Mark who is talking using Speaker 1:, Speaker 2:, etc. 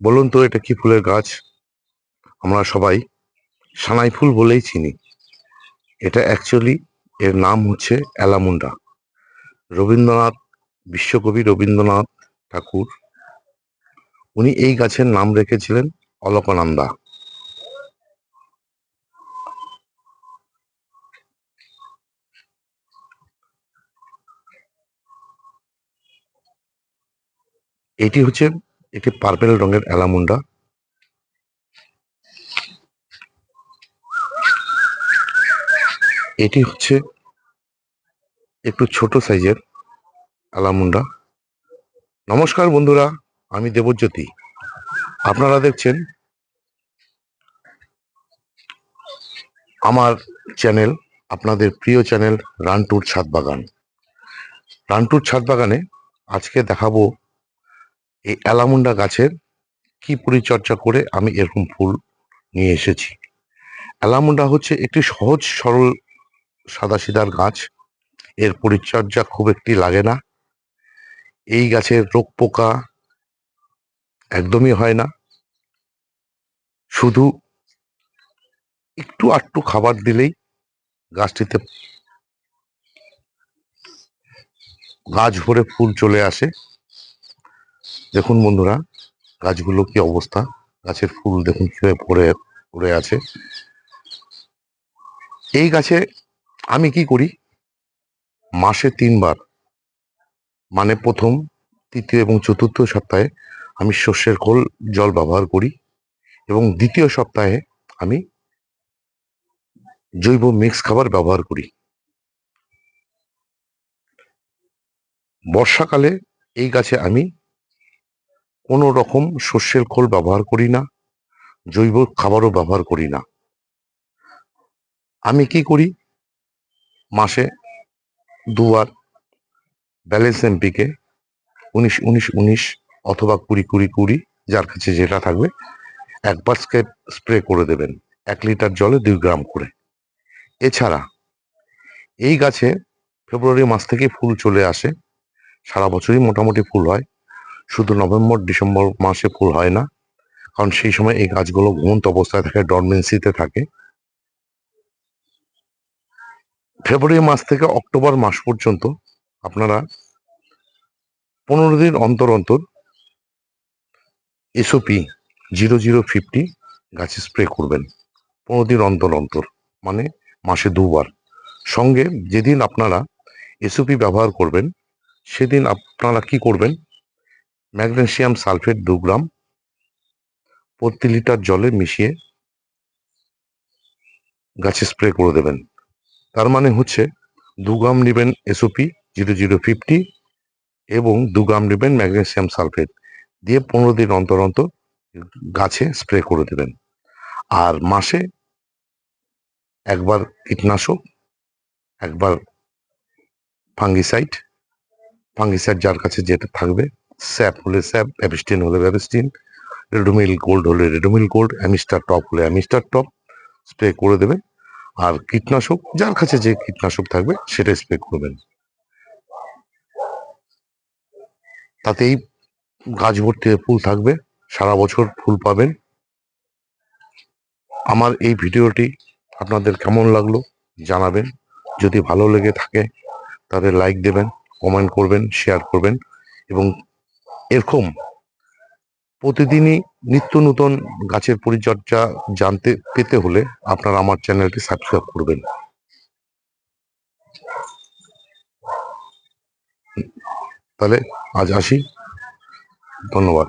Speaker 1: বলুন তো, এটা কি ফুলের গাছ? আমরা সবাই সানাই ফুল বলেই চিনি। এটা অ্যাকচুয়ালি এর নাম হচ্ছে অ্যালামুন্ডা। রবীন্দ্রনাথ, বিশ্বকবি রবীন্দ্রনাথ ঠাকুর, উনি এই গাছের নাম রেখেছিলেন অলকানন্দা। এটি হচ্ছে একটি পার্পেল রঙের অ্যালামুন্ডা এটি হচ্ছে একটু ছোট সাইজের অ্যালামুন্ডা নমস্কার বন্ধুরা, আমি দেবজ্যোতি। আপনারা দেখছেন আমার চ্যানেল, আপনাদের প্রিয় চ্যানেল রানটুর ছাদ বাগান। রানটুর ছাদ বাগানে আজকে দেখাবো এই অ্যালামুন্ডা গাছের কি পরিচর্যা করে আমি এরকম ফুল নিয়ে এসেছি। অ্যালামুন্ডা হচ্ছে একটি সহজ, সরল সাদাসিধার গাছ। এর পরিচর্যা খুব একটি লাগে না। এই গাছের রোগ পোকা একদমই হয় না। শুধু একটু আটটু খাবার দিলেই গাছটিতে গাছ ভরে ফুল চলে আসে। দেখুন বন্ধুরা, গাছগুলো কি অবস্থা? গাছের ফুল দেখুন কীভাবে ভরে পড়ে আছে। এই গাছে আমি কি করি? মাসে তিনবার মানে প্রথম, তৃতীয় এবং চতুর্থ সপ্তাহে আমি শস্যের খোল, জল ব্যবহার করি এবং দ্বিতীয় সপ্তাহে আমি জৈব মিক্স খাবার ব্যবহার করি। বর্ষাকালে এই গাছে আমি কোনো রকম শস্যের খোল ব্যবহার করি না, জৈব খাবারও ব্যবহার করি না। আমি কি করি? মাসে দুবার ব্যালেন্স এমপিকে উনিশ উনিশ উনিশ অথবা কুড়ি কুড়ি কুড়ি, যার কাছে যেটা থাকবে একবার স্প্রে করে দেবেন, এক লিটার জলে দুই গ্রাম করে। এছাড়া এই গাছে ফেব্রুয়ারি মাস থেকে ফুল চলে আসে, সারা বছরই মোটামুটি ফুল হয়। শুধু নভেম্বর, ডিসেম্বর মাসে ফুল হয় না, কারণ সেই সময় এই গাছগুলো ঘুমন্ত অবস্থায় থাকে ডরমেন্সিতে থাকে। ফেব্রুয়ারি মাস থেকে অক্টোবর মাস পর্যন্ত আপনারা পনেরো দিন অন্তর অন্তর এসওপি জিরো জিরো ফিফটি গাছে স্প্রে করবেন, পনেরো দিন অন্তর অন্তর মানে মাসে দুবার। সঙ্গে যেদিন আপনারা এসওপি ব্যবহার করবেন, সেদিন আপনারা কি করবেন? ম্যাগনেসিয়াম সালফেট দু গ্রাম প্রতি লিটার জলে মিশিয়ে গাছে স্প্রে করে দেবেন। তার মানে হচ্ছে দু গ্রাম নেবেন এসওপি জিরো জিরো ফিফটি এবং দু গ্রাম নেবেন ম্যাগনেশিয়াম সালফেট দিয়ে পনেরো দিন অন্তর অন্তর গাছে স্প্রে করে দেবেন। আর মাসে একবার কীটনাশক, একবার ফাঙ্গিসাইড ফাঙ্গিসাইড যার কাছে যেটা থাকবে স্যাপ হলে স্যাপ, অ্যাবিস্টিন হলে অ্যাবিস্টিন রেডোমিল গোল্ড হলে রেডোমিল গোল্ড, অ্যামিস্টার টপ হলে অ্যামিস্টার টপ, স্প্রে করে দেবেন আর কীটনাশক, যার কাছে যে কীটনাশক থাকবে সেটা স্প্রে করবেন। তাতেই গাছ ভর্তি ফুল থাকবে, সারা বছর ফুল পাবেন। আমার এই ভিডিওটি আপনাদের কেমন লাগল জানাবেন। যদি ভালো লেগে থাকে, তাহলে লাইক দেবেন, কমেন্ট করবেন, শেয়ার করবেন এবং এরকম প্রতিদিনই নিত্য নতুন গাছের পরিচর্যা জানতে পেতে হলে আপনারা আমার চ্যানেলটি সাবস্ক্রাইব করবেন। তাহলে আজ আসি। ধন্যবাদ।